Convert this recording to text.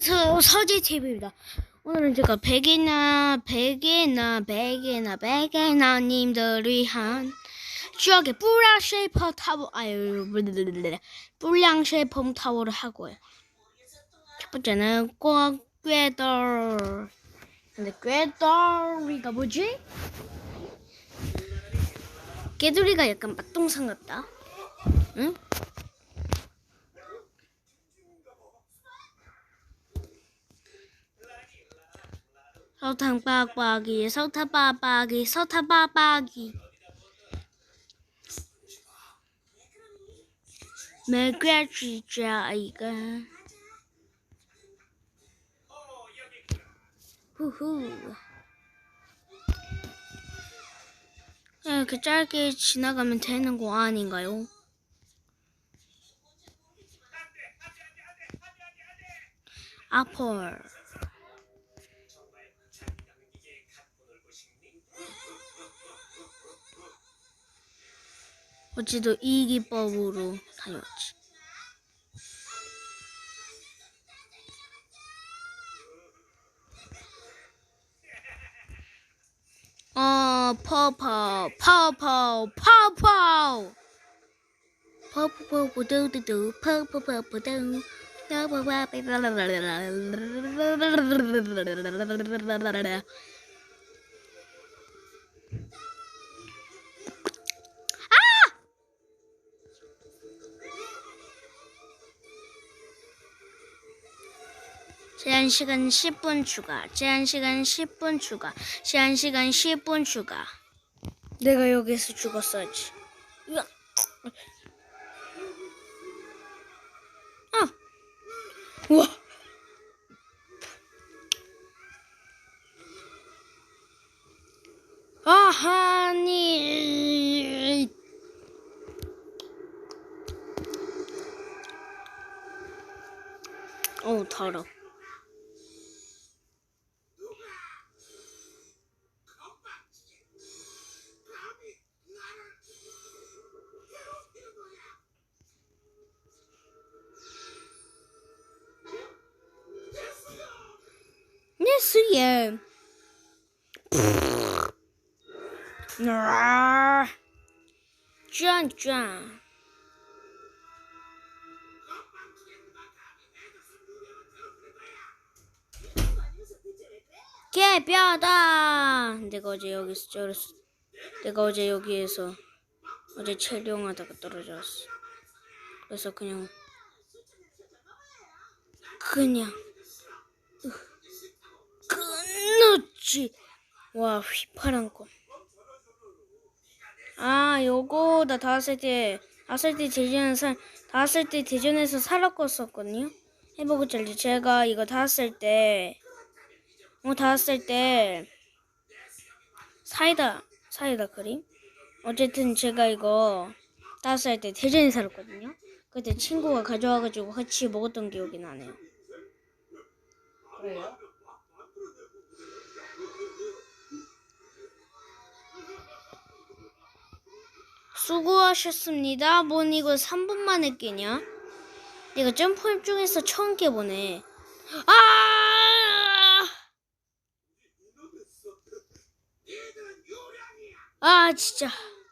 서, 서재 TV입니다. 오늘은 제가 베개나, 베개나, 베개나, 베개나 님들이 한 추억의 뿔랑 쉐이퍼 타워, 아유, 뿔랑 쉐이퍼 타워를 하고요. 첫 번째는 꽉 꾀돌. 근데 꾀돌이가 뭐지? 깨돌이가 약간 맛동산 같다. 응? 설탕 빡빡이 설탕 빡빡이 설탕 빡빡이. 매가 진짜 이거 후후. 네, 이렇게 짧게 지나가면 되는 거 아닌가요? 아폴. 어찌도 이 기법으로 다녔지. 어, 퍼퍼, 퍼퍼, 퍼퍼. 퍼퍼퍼퍼두두두, 퍼퍼퍼퍼두. 제한 시간 10분 추가. 제한 시간 10분 추가. 제한 시간 10분 추가. 내가 여기서 죽었어야지. 으악. 아. 우와. 아하니. 어우, 더러. 예스예. 짠짠. 개뼈다. 내가 어제 여기서 쩔었어. 내가 어제 여기에서 어제 촬영하다가 떨어졌어. 그래서 그냥 그냥 끊 었지. 와, 휘파람 거. 아, 요거 나 다섯 살 때, 다섯 살때 대전에 살, 다섯 살때 대전에서 살았었거든요. 해보고 짤지. 제가 이거 다섯 살 때, 어, 다섯 살 때, 사이다, 사이다 그림? 어쨌든 제가 이거 다섯 살 때 대전에 살았거든요. 그때 친구가 가져와가지고 같이 먹었던 기억이 나네요. 그래요? 수고하셨습니다. 뭔 이거 3분 만에 깨냐? 내가 점프맵 중에서 처음 깨보네. 아! 아, 진짜.